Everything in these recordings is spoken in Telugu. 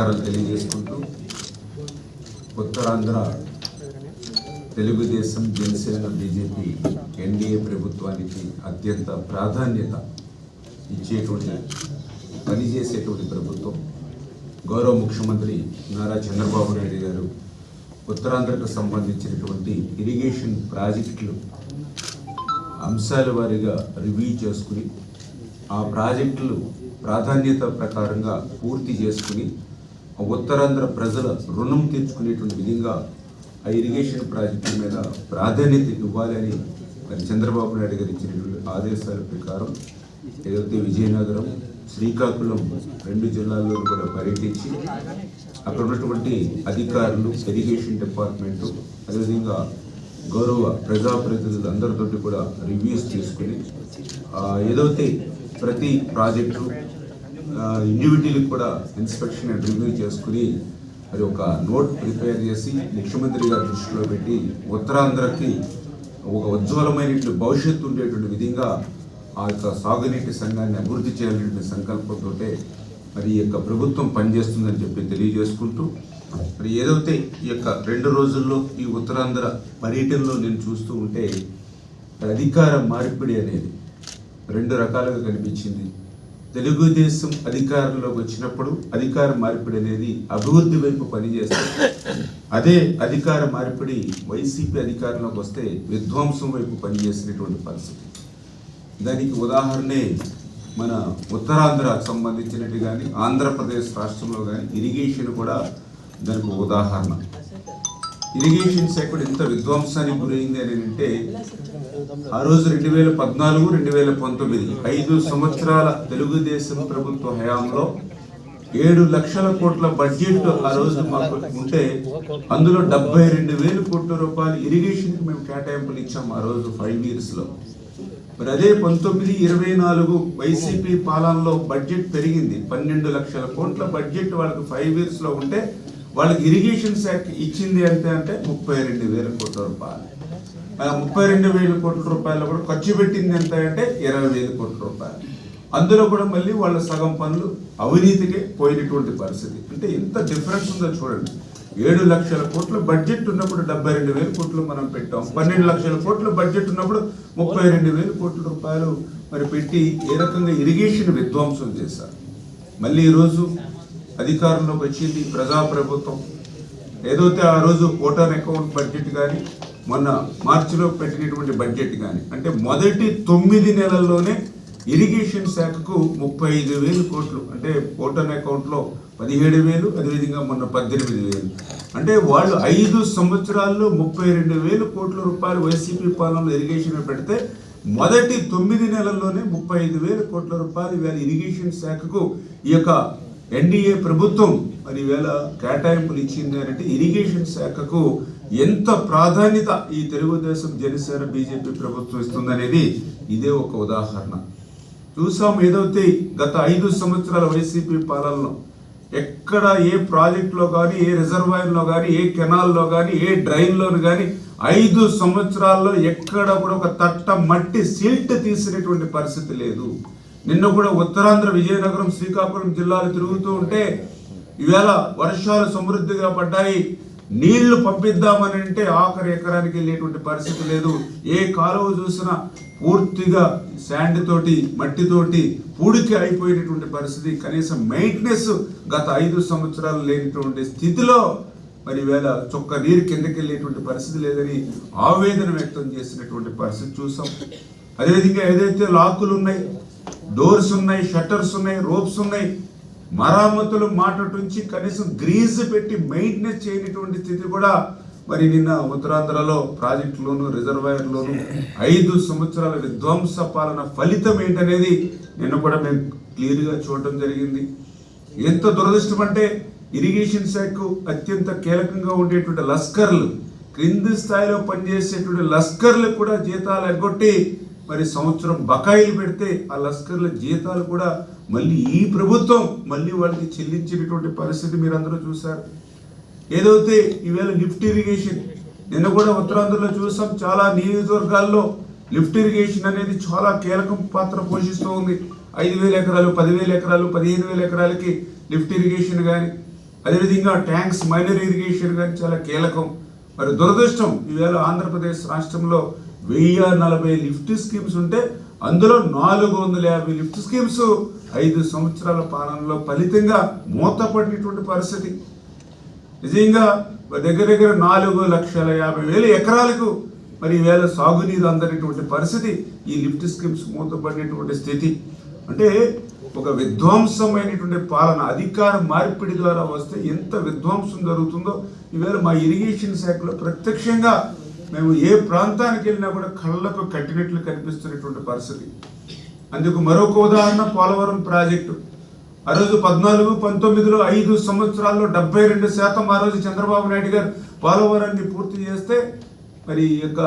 నమస్కారాలు తెలియజేసుకుంటూ ఉత్తరాంధ్ర తెలుగుదేశం జనసేన బీజేపీ ఎన్డీఏ ప్రభుత్వానికి అత్యంత ప్రాధాన్యత ఇచ్చేటువంటి పనిచేసేటువంటి ప్రభుత్వం. గౌరవ ముఖ్యమంత్రి నారా చంద్రబాబు నాయుడు గారు ఉత్తరాంధ్రకు సంబంధించినటువంటి ఇరిగేషన్ ప్రాజెక్టులు అంశాల వారీగా రివ్యూ చేసుకుని ఆ ప్రాజెక్టులు ప్రాధాన్యత ప్రకారంగా పూర్తి చేసుకుని ఉత్తరాంధ్ర ప్రజల రుణం తీర్చుకునేటువంటి విధంగా ఆ ఇరిగేషన్ ప్రాజెక్టుల మీద ప్రాధాన్యత ఇవ్వాలని మరి చంద్రబాబు నాయుడు గారు ఇచ్చినటువంటి ఆదేశాల ప్రకారం ఏదైతే విజయనగరం శ్రీకాకుళం రెండు జిల్లాల్లో కూడా పర్యటించి అక్కడ ఉన్నటువంటి అధికారులు ఇరిగేషన్ డిపార్ట్మెంటు అదేవిధంగా గౌరవ ప్రజాప్రతినిధులు అందరితోటి కూడా రివ్యూస్ తీసుకుని ఏదైతే ప్రతి ప్రాజెక్టు ఇండివిజువల్కి కూడా ఇన్స్పెక్షన్ అండ్ రివ్యూ చేసుకుని అది ఒక నోట్ ప్రిపేర్ చేసి ముఖ్యమంత్రి గారి దృష్టిలో పెట్టి ఉత్తరాంధ్రకి ఒక ఉజ్వలమైనటువంటి భవిష్యత్తు ఉండేటువంటి విధంగా ఆ యొక్క సాగునీటి సంఘాన్ని అభివృద్ధి చేయాలనే సంకల్పంతో మరి ఈ యొక్క ప్రభుత్వం పనిచేస్తుందని చెప్పి తెలియజేసుకుంటూ మరి ఏదైతే ఈ యొక్క రెండు రోజుల్లో ఈ ఉత్తరాంధ్ర పర్యటనలో నేను చూస్తూ ఉంటే అధికార మార్పిడి అనేది రెండు రకాలుగా కనిపించింది. తెలుగుదేశం అధికారంలోకి వచ్చినప్పుడు అధికార మార్పిడి అనేది అభివృద్ధి వైపు పనిచేస్తుంది. అదే అధికార మార్పిడి వైసీపీ అధికారంలోకి వస్తే విధ్వంసం వైపు పనిచేసినటువంటి పరిస్థితి. దానికి ఉదాహరణే మన ఉత్తరాంధ్రకు సంబంధించినట్టు కానీ ఆంధ్రప్రదేశ్ రాష్ట్రంలో కానీ ఇరిగేషన్ కూడా దానికి ఉదాహరణ. ఇరిగేషన్ శాఖ కూడా ఎంత విధ్వంసానికి గురైంది అని అంటే ఆ రోజు రెండు వేల పద్నాలుగు రెండు వేల పంతొమ్మిది ఐదు సంవత్సరాల తెలుగుదేశం ప్రభుత్వ హయాంలో ఏడు లక్షల కోట్ల బడ్జెట్ ఆ రోజు మాకు ఉంటే అందులో డెబ్బై రెండు వేల కోట్ల రూపాయలు ఇరిగేషన్కి మేము కేటాయింపులు ఇచ్చాం ఆ రోజు ఫైవ్ ఇయర్స్లో. మరి అదే పంతొమ్మిది ఇరవై నాలుగు వైసీపీ పాలనలో బడ్జెట్ పెరిగింది. పన్నెండు లక్షల కోట్ల బడ్జెట్ వాళ్ళకి ఫైవ్ ఇయర్స్లో ఉంటే వాళ్ళకి ఇరిగేషన్ శాఖ ఇచ్చింది ఎంత అంటే ముప్పై రెండు వేల కోట్ల రూపాయలు. ముప్పై రెండు వేల కోట్ల రూపాయలు కూడా ఖర్చు పెట్టింది ఎంత అంటే ఇరవై వేల కోట్ల రూపాయలు. అందులో కూడా మళ్ళీ వాళ్ళ సగం పనులు అవినీతికే పోయినటువంటి పరిస్థితి. అంటే ఎంత డిఫరెన్స్ ఉందో చూడండి. ఏడు లక్షల కోట్ల బడ్జెట్ ఉన్నప్పుడు డెబ్బై రెండు వేల కోట్లు మనం పెట్టాం. పన్నెండు లక్షల కోట్ల బడ్జెట్ ఉన్నప్పుడు ముప్పై రెండు వేల కోట్ల రూపాయలు. మరి పెట్టి ఏ రకంగా ఇరిగేషన్ విధ్వంసం చేశారు? మళ్ళీ ఈరోజు అధికారంలోకి వచ్చింది ప్రజాప్రభుత్వం. ఏదైతే ఆ రోజు ఓటర్ అకౌంట్ బడ్జెట్ కానీ మొన్న మార్చిలో పెట్టినటువంటి బడ్జెట్ కానీ అంటే మొదటి తొమ్మిది నెలల్లోనే ఇరిగేషన్ శాఖకు ముప్పై ఐదు వేలు కోట్లు అంటే ఓటర్ అకౌంట్లో పదిహేడు వేలు అదేవిధంగా మొన్న పద్దెనిమిది వేలు. అంటే వాళ్ళు ఐదు సంవత్సరాల్లో ముప్పై రెండు వేలు కోట్ల రూపాయలు వైసీపీ పాలనలో ఇరిగేషన్ పెడితే మొదటి తొమ్మిది నెలల్లోనే ముప్పై ఐదు వేల కోట్ల రూపాయలు ఇవాళ ఇరిగేషన్ శాఖకు ఈ యొక్క ఎన్డీఏ ప్రభుత్వం మరి వేళ కేటాయింపులు ఇచ్చింది అంటే ఇరిగేషన్ శాఖకు ఎంత ప్రాధాన్యత ఈ తెలుగుదేశం జనసేన బీజేపీ ప్రభుత్వం ఇస్తుందనేది ఇదే ఒక ఉదాహరణ. చూసాం ఏదైతే గత ఐదు సంవత్సరాల వైసీపీ పాలనలో ఎక్కడ ఏ ప్రాజెక్టులో కానీ ఏ రిజర్వాయర్లో కానీ ఏ కెనాల్లో కానీ ఏ డ్రైన్లోను కానీ ఐదు సంవత్సరాల్లో ఎక్కడ కూడా ఒక తట్ట మట్టి సిల్ట్ తీసినటువంటి పరిస్థితి లేదు. నిన్న కూడా ఉత్తరాంధ్ర విజయనగరం శ్రీకాకుళం జిల్లాలు తిరుగుతూ ఉంటే ఈవేళ వర్షాలు సమృద్ధిగా పడ్డాయి. నీళ్ళు పంపిద్దామని అంటే ఆఖరి ఎకరానికి వెళ్ళేటువంటి పరిస్థితి లేదు. ఏ కాలువ చూసినా పూర్తిగా శాండ్ తోటి మట్టితోటి పూడికి అయిపోయినటువంటి పరిస్థితి. కనీసం మెయింటెనెన్స్ గత ఐదు సంవత్సరాలు లేనటువంటి స్థితిలో మరి వేళ చొక్క నీరు కిందకి వెళ్ళేటువంటి పరిస్థితి లేదని ఆవేదన వ్యక్తం చేసినటువంటి పరిస్థితి చూసాం. అదేవిధంగా ఏదైతే లాకులు ఉన్నాయి డోర్స్ ఉన్నాయి షట్టర్స్ ఉన్నాయి రోప్స్ ఉన్నాయి. మరామతులు మాటటుంచి కనీసం గ్రీజ్ పెట్టి మెయింటెనెన్స్ చేయనటువంటి స్థితి కూడా మరి నిన్న ఉత్తరాంధ్రలో ప్రాజెక్టులోను రిజర్వాయర్లోను ఐదు సంవత్సరాల విధ్వంస పాలన ఫలితం ఏంటనేది నిన్న కూడా మేము క్లియర్గా చూడటం జరిగింది. ఎంత దురదృష్టం అంటే ఇరిగేషన్ శాఖకు అత్యంత కీలకంగా ఉండేటువంటి లస్కర్లు క్రింది స్థాయిలో పనిచేసేటువంటి లస్కర్లకు కూడా జీతాలు ఎగ్గొట్టి మరి సంవత్సరం బకాయిలు పెడితే ఆ లస్కర్ల జీతాలు కూడా మళ్ళీ ఈ ప్రభుత్వం మళ్ళీ వాళ్ళకి చెల్లించినటువంటి పరిస్థితి మీరు అందరూ చూశారు. ఏదైతే ఈవేళ లిఫ్ట్ ఇరిగేషన్ నిన్న కూడా ఉత్తరాంధ్రలో చూసాం చాలా నియోజకవర్గాల్లో లిఫ్ట్ ఇరిగేషన్ అనేది చాలా కీలకం పాత్ర పోషిస్తూ ఉంది. ఐదు వేల ఎకరాలు పదివేల ఎకరాలు పదిహేను వేల ఎకరాలకి లిఫ్ట్ ఇరిగేషన్ కానీ అదేవిధంగా ట్యాంక్స్ మైనర్ ఇరిగేషన్ కానీ చాలా కీలకం. మరి దురదృష్టం ఈవేళ ఆంధ్రప్రదేశ్ రాష్ట్రంలో వెయ్యి నలభై లిఫ్ట్ స్కీమ్స్ ఉంటే అందులో నాలుగు వందల యాభై లిఫ్ట్ స్కీమ్స్ ఐదు సంవత్సరాల పాలనలో ఫలితంగా మూతపడినటువంటి పరిస్థితి. నిజంగా దగ్గర దగ్గర నాలుగు లక్షల యాభై వేల ఎకరాలకు మరి వేల సాగునీరు అందనటువంటి పరిస్థితి ఈ లిఫ్ట్ స్కీమ్స్ మూతపడినటువంటి స్థితి. అంటే ఒక విధ్వంసమైనటువంటి పాలన అధికార మార్పిడి ద్వారా వస్తే ఎంత విధ్వంసం జరుగుతుందో ఈవేళ మా ఇరిగేషన్ శాఖలో ప్రత్యక్షంగా మేము ఏ ప్రాంతానికి వెళ్ళినా కూడా కళ్ళకు కట్టినట్లు కనిపిస్తున్నటువంటి పరిస్థితి. అందుకు మరొక ఉదాహరణ పోలవరం ప్రాజెక్టు. ఆ రోజు పద్నాలుగు పంతొమ్మిదిలో ఐదు సంవత్సరాల్లో డెబ్బై రెండు శాతం ఆ రోజు చంద్రబాబు నాయుడు గారు పోలవరాన్ని పూర్తి చేస్తే మరి ఈ యొక్క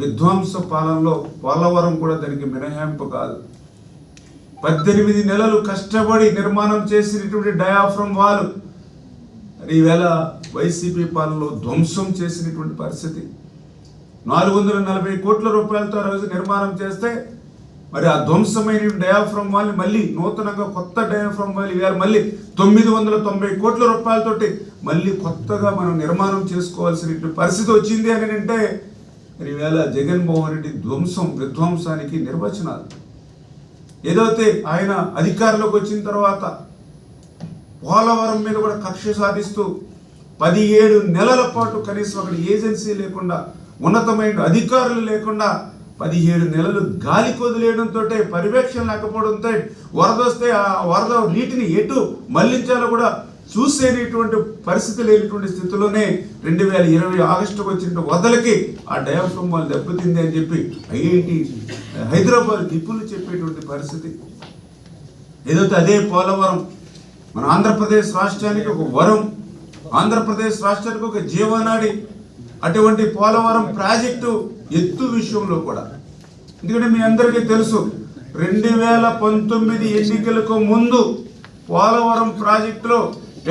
విధ్వంస పాలనలో పోలవరం కూడా దానికి మినహాయింపు కాదు. పద్దెనిమిది నెలలు కష్టపడి నిర్మాణం చేసినటువంటి డయాఫ్రమ్ వాల్ మరి ఈవేళ వైసీపీ పాలనలో ధ్వంసం చేసినటువంటి పరిస్థితి. నాలుగు వందల నలభై కోట్ల రూపాయలతో ఆ రోజు నిర్మాణం చేస్తే మరి ఆ ధ్వంసమైన డయాఫ్రమ్ వాళ్ళని మళ్ళీ నూతనంగా కొత్త డయాఫ్రమ్ వాళ్ళు ఇవాళ మళ్ళీ తొమ్మిది వందల తొంభై కోట్ల రూపాయలతోటి మళ్ళీ కొత్తగా మనం నిర్మాణం చేసుకోవాల్సిన పరిస్థితి వచ్చింది అని అంటే మరి ఈవేళ జగన్మోహన్ రెడ్డి ధ్వంసం విధ్వంసానికి నిర్వచనాలు. ఏదైతే ఆయన అధికారంలోకి వచ్చిన తర్వాత పోలవరం మీద కూడా కక్ష సాధిస్తూ పదిహేడు నెలల పాటు కనీసం అక్కడ ఏజెన్సీ లేకుండా ఉన్నతమైన అధికారులు లేకుండా పదిహేడు నెలలు గాలి కొదిలేయడంతో పర్యవేక్షణ లేకపోవడంతో వరద వస్తే ఆ వరద నీటిని ఎటు మళ్ళించాలో కూడా చూసేటువంటి పరిస్థితి లేనటువంటి స్థితిలోనే రెండు వేల ఇరవై ఆగస్టుకు వచ్చిన వరదలకి ఆ డయాఫ్రమ్ వాళ్ళు దెబ్బతింది అని చెప్పి ఐఐటి హైదరాబాద్ దిప్పులు చెప్పేటువంటి పరిస్థితి. ఏదైతే అదే పోలవరం మన ఆంధ్రప్రదేశ్ రాష్ట్రానికి ఒక వరం ఆంధ్రప్రదేశ్ రాష్ట్రానికి ఒక జీవనాడి అటువంటి పోలవరం ప్రాజెక్టు ఎత్తు విషయంలో కూడా. ఎందుకంటే మీ అందరికీ తెలుసు రెండు వేల పంతొమ్మిది ఎన్నికలకు ముందు పోలవరం ప్రాజెక్టులో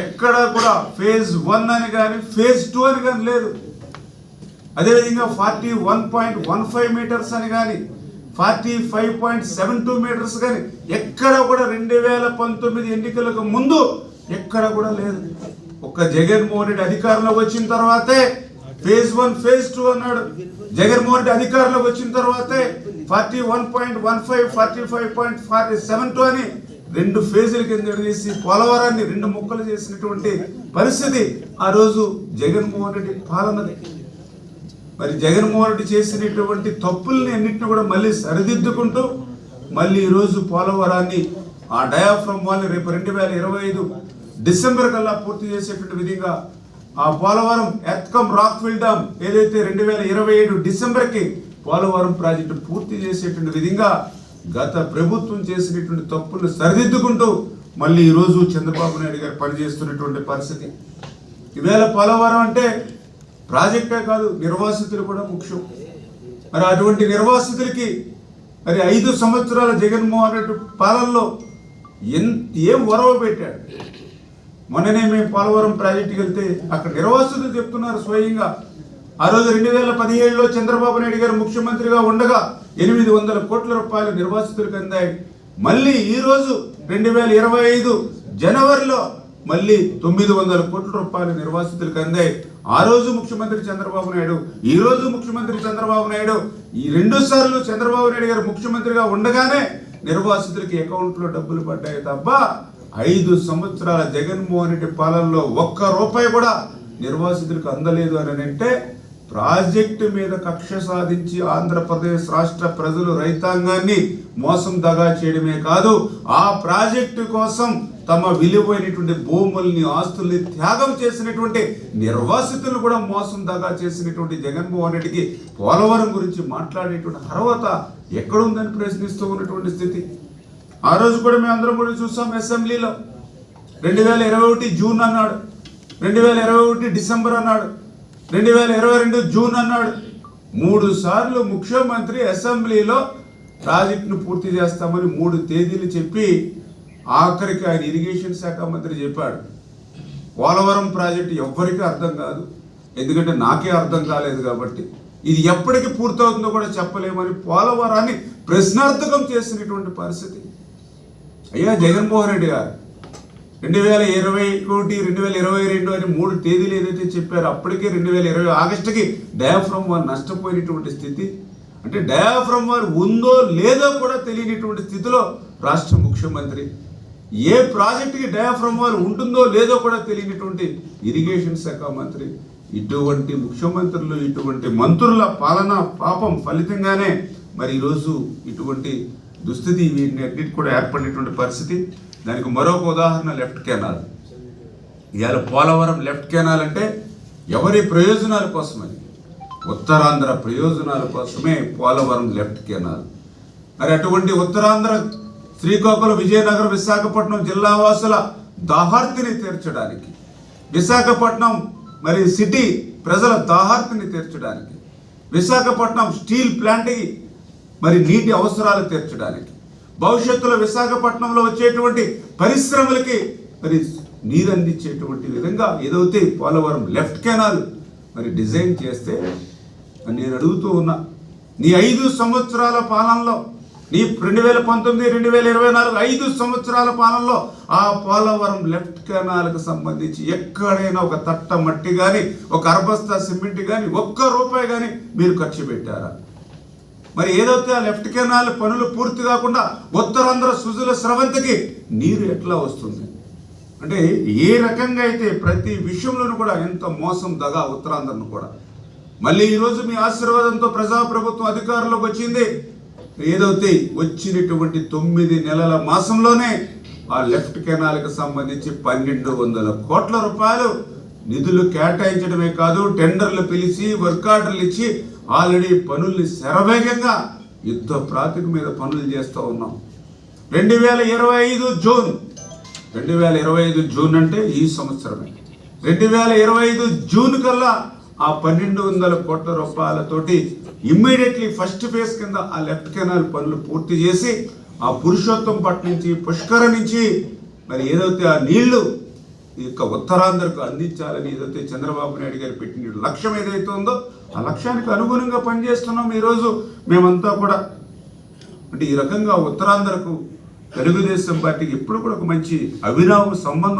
ఎక్కడా కూడా ఫేజ్ వన్ అని కానీ ఫేజ్ టూ అని కానీ లేదు. అదేవిధంగా forty one point one five metres అని కానీ forty five point seven two metres కానీ ఎక్కడ కూడా రెండు వేల పంతొమ్మిది ఎన్నికలకు ముందు ఎక్కడ కూడా లేదు. ఒక్క జగన్మోహన్ రెడ్డి అధికారంలోకి వచ్చిన తర్వాతే ఫేజ్ వన్ ఫేజ్ టూ అన్నాడు. జగన్మోహన్ రెడ్డి అధికారంలోకి వచ్చిన తర్వాతే forty one point one five forty five point forty seven two అని రెండు ఫేజుల కింద చేసి పోలవరాన్ని రెండు ముక్కలు చేసినటువంటి పరిస్థితి ఆ రోజు జగన్మోహన్ రెడ్డి పాలనది. మరి జగన్మోహన్ రెడ్డి చేసినటువంటి తప్పుల్ని అన్నింటిని కూడా మళ్ళీ సరిదిద్దుకుంటూ మళ్ళీ ఈరోజు పోలవరాన్ని ఆ డయాఫ్రమ్ వాళ్ళని రేపు రెండు వేల ఇరవై ఐదు డిసెంబర్ కల్లా పూర్తి చేసేటువంటి విధంగా ఆ పోలవరం ఎత్కం రాక్ ఫిల్ డామ్ ఏదైతే రెండు వేల ఇరవై ఏడు డిసెంబర్కి పోలవరం ప్రాజెక్టు పూర్తి చేసేటువంటి విధంగా గత ప్రభుత్వం చేసినటువంటి తప్పులు సరిదిద్దుకుంటూ మళ్ళీ ఈరోజు చంద్రబాబు నాయుడు గారు పనిచేస్తున్నటువంటి పరిస్థితి. ఈవేళ పోలవరం అంటే ప్రాజెక్టే కాదు నిర్వాసితులు కూడా ముఖ్యం. మరి అటువంటి నిర్వాసితులకి మరి ఐదు సంవత్సరాల జగన్మోహన్ రెడ్డి పాలనలో ఎంత ఏం ఒరవ పెట్టాడు? మొన్ననే మేము పోలవరం ప్రాజెక్టుకి వెళ్తే అక్కడ నిర్వాసితులు చెప్తున్నారు స్వయంగా. ఆ రోజు రెండు వేల పదిహేడులో చంద్రబాబు నాయుడు గారు ముఖ్యమంత్రిగా ఉండగా ఎనిమిది వందల కోట్ల రూపాయలు నిర్వాసితులకు అందాయి మళ్ళీ ఈ రోజు రెండు వేల ఇరవై ఐదు జనవరిలో మళ్ళీ తొమ్మిది వందల కోట్ల రూపాయలు నిర్వాసితులకు అందాయి ఆ రోజు ముఖ్యమంత్రి చంద్రబాబు నాయుడు ఈ రోజు ముఖ్యమంత్రి చంద్రబాబు నాయుడు ఈ రెండు సార్లు చంద్రబాబు నాయుడు గారు ముఖ్యమంత్రిగా ఉండగానే నిర్వాసితులకి అకౌంట్లో డబ్బులు పడ్డాయి తప్ప ఐదు సంవత్సరాల జగన్మోహన్ రెడ్డి పాలనలో ఒక్క రూపాయి కూడా నిర్వాసితులకు అందలేదు అని అంటే ప్రాజెక్టు మీద కక్ష సాధించి ఆంధ్రప్రదేశ్ రాష్ట్ర ప్రజలు రైతాంగాన్ని మోసం దగా చేయడమే కాదు ఆ ప్రాజెక్టు కోసం తమ విలువైనటువంటి భూముల్ని ఆస్తుల్ని త్యాగం చేసినటువంటి నిర్వాసితులు కూడా మోసం దగా చేసినటువంటి జగన్మోహన్ రెడ్డికి పోలవరం గురించి మాట్లాడేటువంటి అర్హత ఎక్కడుందని ప్రశ్నిస్తూ ఉన్నటువంటి స్థితి. ఆ రోజు కూడా మేము అందరం కూడా చూసాం అసెంబ్లీలో. రెండు వేల ఇరవై ఒకటి జూన్ అన్నాడు. రెండు వేల ఇరవై ఒకటి డిసెంబర్ అన్నాడు. రెండు వేల ఇరవై రెండు జూన్ అన్నాడు. మూడు సార్లు ముఖ్యమంత్రి అసెంబ్లీలో ప్రాజెక్టును పూర్తి చేస్తామని మూడు తేదీలు చెప్పి ఆఖరికి ఆయన ఇరిగేషన్ శాఖ మంత్రి చెప్పాడు. పోలవరం ప్రాజెక్టు ఎవ్వరికీ అర్థం కాదు. ఎందుకంటే నాకే అర్థం కాలేదు కాబట్టి. ఇది ఎప్పటికి పూర్తవుతుందో కూడా చెప్పలేమని పోలవరాన్ని ప్రశ్నార్థకం చేసినటువంటి పరిస్థితి. అయ్యా జగన్మోహన్ రెడ్డి గారు. రెండు వేల ఇరవై ఒకటి రెండు వేల ఇరవై రెండు అని మూడు తేదీలు ఏదైతే చెప్పారో అప్పటికే రెండు వేల ఇరవై ఆగస్టుకి డయాఫ్రమ్ వారు నష్టపోయినటువంటి స్థితి. అంటే డయాఫ్రమ్ వారు ఉందో లేదో కూడా తెలియనటువంటి స్థితిలో రాష్ట్ర ముఖ్యమంత్రి. ఏ ప్రాజెక్టుకి డయాఫ్రమ్ వారు ఉంటుందో లేదో కూడా తెలియనటువంటి ఇరిగేషన్ శాఖ మంత్రి. ఇటువంటి ముఖ్యమంత్రులు ఇటువంటి మంత్రుల పాలన పాపం ఫలితంగానే మరి ఈరోజు ఇటువంటి దుస్థితి వీటినన్నిటి కూడా ఏర్పడినటువంటి పరిస్థితి. దానికి మరొక ఉదాహరణ లెఫ్ట్ కెనాల్. ఇవాళ పోలవరం లెఫ్ట్ కెనాల్ అంటే ఎవరి ప్రయోజనాల కోసమని. ఉత్తరాంధ్ర ప్రయోజనాల కోసమే పోలవరం లెఫ్ట్ కెనాల్. మరి అటువంటి ఉత్తరాంధ్ర శ్రీకాకుళం విజయనగరం విశాఖపట్నం జిల్లా వాసుల దాహార్తిని తీర్చడానికి. విశాఖపట్నం మరి సిటీ ప్రజల దాహార్తిని తీర్చడానికి. విశాఖపట్నం స్టీల్ ప్లాంట్కి మరి నీటి అవసరాలు తీర్చడానికి. భవిష్యత్తులో విశాఖపట్నంలో వచ్చేటువంటి పరిశ్రమలకి మరి నీరు అందించేటువంటి విధంగా ఏదైతే పోలవరం లెఫ్ట్ కెనాల్ మరి డిజైన్ చేస్తే నేను అడుగుతూ ఉన్నా నీ ఐదు సంవత్సరాల పాలనలో నీ రెండు వేల పంతొమ్మిది రెండు వేల ఇరవై నాలుగు ఐదు సంవత్సరాల పాలనలో ఆ పోలవరం లెఫ్ట్ కెనాల్కి సంబంధించి ఎక్కడైనా ఒక తట్ట మట్టి కానీ ఒక అర్బస్తా సిమెంట్ కానీ ఒక్క రూపాయి కానీ మీరు ఖర్చు పెట్టారా? మరి ఏదైతే ఆ లెఫ్ట్ కెనాల్ పనులు పూర్తి కాకుండా ఉత్తరాంధ్ర సుజుల స్రవంతికి నీరు ఎట్లా వస్తుంది? అంటే ఏ రకంగా అయితే ప్రతి విషయంలోనూ కూడా ఎంత మోసం దగా ఉత్తరాంధ్రను కూడా. మళ్ళీ ఈరోజు మీ ఆశీర్వాదంతో ప్రజాప్రభుత్వం అధికారంలోకి వచ్చింది. ఏదైతే వచ్చినటువంటి తొమ్మిది నెలల మాసంలోనే ఆ లెఫ్ట్ కెనాల్కి సంబంధించి పన్నెండు వందల కోట్ల రూపాయలు నిధులు కేటాయించడమే కాదు టెండర్లు పిలిచి వర్క్ ఆర్డర్లు ఇచ్చి ఆల్రెడీ పనుల్ని శరవేగంగా యుద్ధ ప్రాతిక మీద పనులు చేస్తూ ఉన్నాం. రెండు వేల ఇరవై ఐదు జూన్. రెండు వేల ఇరవై ఐదు జూన్ అంటే ఈ సంవత్సరమే. రెండు వేల ఇరవై ఐదు జూన్ కల్లా ఆ పన్నెండు వందల కోట్ల రూపాయలతోటి ఇమ్మీడియట్లీ ఫస్ట్ ఫేజ్ కింద ఆ లెఫ్ట్ కెనాల్ పనులు పూర్తి చేసి ఆ పురుషోత్తం పట్ నుంచి పుష్కర నుంచి మరి ఏదైతే ఆ నీళ్ళు ఈ యొక్క ఉత్తరాంధ్రకు అందించాలని ఏదైతే చంద్రబాబు నాయుడు గారు పెట్టిన లక్ష్యం ఏదైతే ఉందో ఆ లక్ష్యానికి అనుగుణంగా పనిచేస్తున్నాం ఈరోజు మేమంతా కూడా అంటే ఈ రకంగా ఉత్తరాంధ్రకు తెలుగుదేశం పార్టీకి ఎప్పుడు కూడా ఒక మంచి అవిరామ సంబంధం